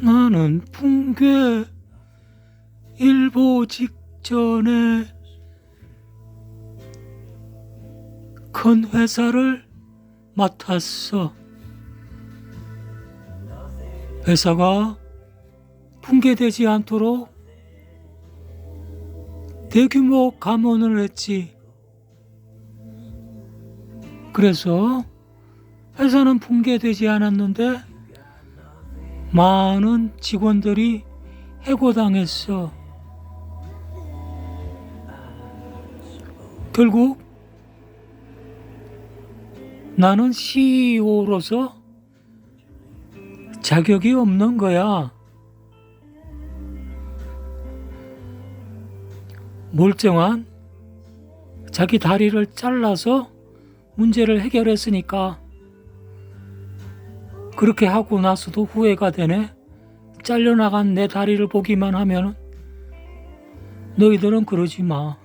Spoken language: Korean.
나는 붕괴 일보 직전에 큰 회사를 맡았어. 회사가 붕괴되지 않도록 대규모 감원을 했지. 그래서 회사는 붕괴되지 않았는데 많은 직원들이 해고당했어. 결국 나는 CEO로서 자격이 없는 거야. 멀쩡한 자기 다리를 잘라서 문제를 해결했으니까 그렇게 하고 나서도 후회가 되네. 잘려나간 내 다리를 보기만 하면 너희들은 그러지 마.